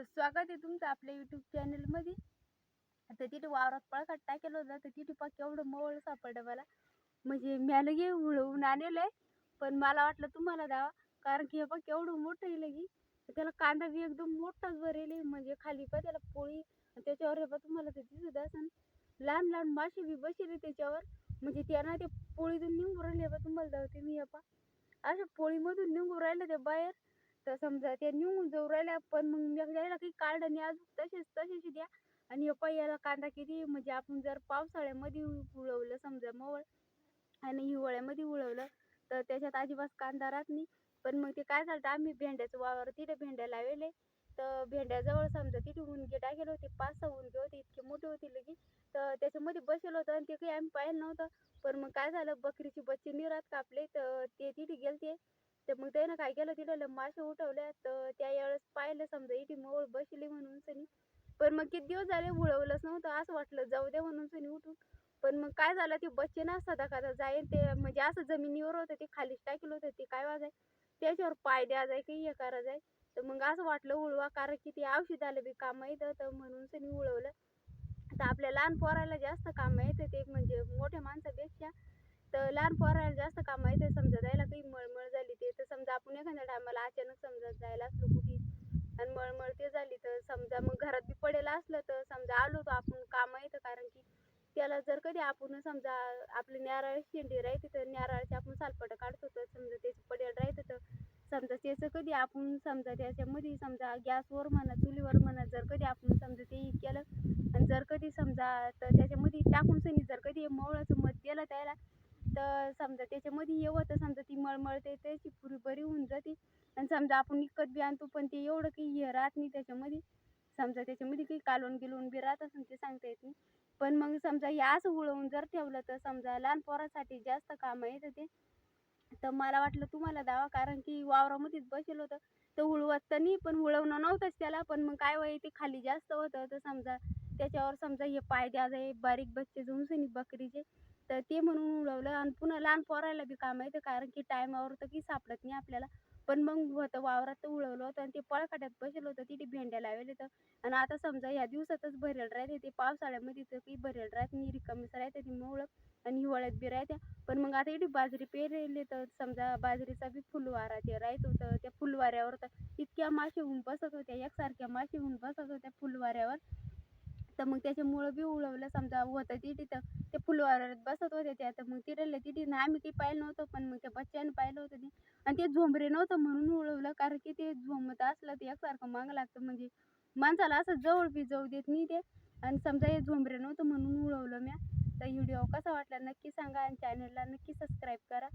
तर स्वागत आहे तुमचं आपल्या युट्यूब चॅनलमध्ये आता तिथे वावरात पळखाट टाकेलं होतं तर तिथे पा केवढं मवळ सापडलं मला. म्हणजे म्या लगे उळवून आणलं आहे पण मला वाटलं तुम्हाला द्यावा कारण की हे बघ केवढं मोठं येईल की त्याला कांदा बी एकदम मोठाच भरेल आहे म्हणजे खाली पण त्याला पोळी त्याच्यावर हे बा तुम्हाला ते दिसत असेल लहान लहान मासे बी बसेल त्याच्यावर. म्हणजे त्यांना ते पोळीतून निघून राहिले बा तुम्हाला दावते मी हे पा अशा पोळीमधून निघून राहिलं ते बाहेर. तर समजा ते निघून जाऊ राहिल्या पण मग मी काही कार्ड नाही अजून तसेच तसेच द्या. आणि हे याला कांदा किती म्हणजे आपण जर पावसाळ्यामध्ये उडवलं समजा मवळ आणि हिवाळ्यामध्ये उडवलं तर त्याच्यात अजिबात कांदा राहत नाही. पण मग ते काय झालं आम्ही भेंड्याचं वावर तिथे भेंड्या लावले. तर भेंड्याजवळ समजा तिथे उंदगे टाकेले होते पाच सहा उंदगे होते इतके मोठे होते लगे तर त्याच्यामध्ये बसेल होतं आणि ते काही आम्ही पाहिलं नव्हतं. पण मग काय झालं बकरीचे बच्चे निरात कापले तर ते तिथे गेलते. तर मग त्यानं काय केलं तिथं मासे उठवल्या तर त्या वेळेस पाहिलं समजा इथे मोळ बसली म्हणून सनी. पण मग किती दिवस झाले उडवलंच नव्हतं असं वाटलं जाऊ दे म्हणून सनी उठून. पण मग काय झालं ते बच्चे ना सदा कदा जाईल ते म्हणजे असं जमिनीवर होतं ते खालीच टाकलं होतं ते काय वाजाय त्याच्यावर पाय द्या जाय काही हे करा जाय. तर मग असं वाटलं उळवा कारण की ते औषध आलं बी काम येतं तर म्हणून सनी उळवलं तर आपल्या लहान पोरायला जास्त काम येतं ते म्हणजे मोठ्या माणसापेक्षा तर लहान पोरायला जास्त काम येते समजा जायला काही मळमळ झाली ते तर समजा आपण एखाद्या टायमाला अचानक समजा जायला असलो कुठे. आणि मळमळ ते झाली तर समजा मग घरात बी पडेल असलं तर समजा आलो तर आपण काम येतं कारण की त्याला जर कधी आपण समजा आपली नारळ शेंडी राहते तर नारळाचे आपण सालपटं काढतो तर समजा त्याची पडेल राहतं तर समजा त्याचं कधी आपण समजा त्याच्यामध्ये समजा गॅसवर म्हणा चुलीवर म्हणा जर कधी आपण समजा ते केलं. आणि जर कधी समजा तर त्याच्यामध्ये टाकून सनी जर कधी मवळाचं मध दिलं त्याला तर समजा त्याच्यामध्ये हे होतं समजा ती मळमळते त्याची पुरी बरी होऊन जाते. आणि समजा आपण विकत बी आणतो पण ते एवढं काही हे राहत नाही त्याच्यामध्ये. समजा त्याच्यामध्ये काही कालवण गिलवून बी राहत असं ते सांगता येत नाही. पण मग समजा हे असं उळवून जर ठेवलं तर समजा लहान पोरासाठी जास्त काम येतं ते. तर मला वाटलं तुम्हाला द्यावा कारण की वावरामध्येच बसेल होतं. तर उळवत तर नाही पण उळवणं नव्हतंच त्याला. पण मग काय वय ते खाली जास्त होतं. तर समजा त्याच्यावर समजा हे पाय द्या बारीक बच्चे जुंसनी बकरीचे. तर ते म्हणून उडवलं आणि पुन्हा लहान पोरायला बी काम येतं कारण की टायमावर तर की सापडत नाही आपल्याला. पण मग होतं वावरात तर उडवलं होतं आणि ते पळखाट्यात बसलं होतं तिथे भेंड्या लावले तर आणि आता समजा ह्या दिवसातच भरेल राहते ते पावसाळ्यामध्ये तर की भरेल राहत नाही रिकामीच राहते ती मोळक आणि हिवाळ्यात बी राहत्या. पण मग आता इथे बाजरी पेरले तर समजा बाजरीचा बी फुलवारा ते राहत होतं त्या फुलवाऱ्यावर तर इतक्या मासे होऊन बसत होत्या एकसारख्या मासे होऊन बसत होत्या फुलवाऱ्यावर. तर मग त्याच्यामुळं बी उडवलं. समजा होतं ती तर ते फुलवाऱ्यात बसत होते त्या तर मग तिथलं तिथे ना आम्ही काही पाहिलं नव्हतं पण मग त्या बच्च्यानं पाहिलं होतं ते. आणि ते झोंबरे नव्हतं म्हणून उडवलं कारण की ते झोंबत असलं ते एकसारखं मागं लागतं. म्हणजे माणसाला असं जवळ बी जाऊ देत नाही ते. आणि समजा हे झोंबरे नव्हतं म्हणून उडवलं म्या. तर व्हिडिओ कसा वाटला नक्की सांगा आणि चॅनलला नक्की सबस्क्राईब करा.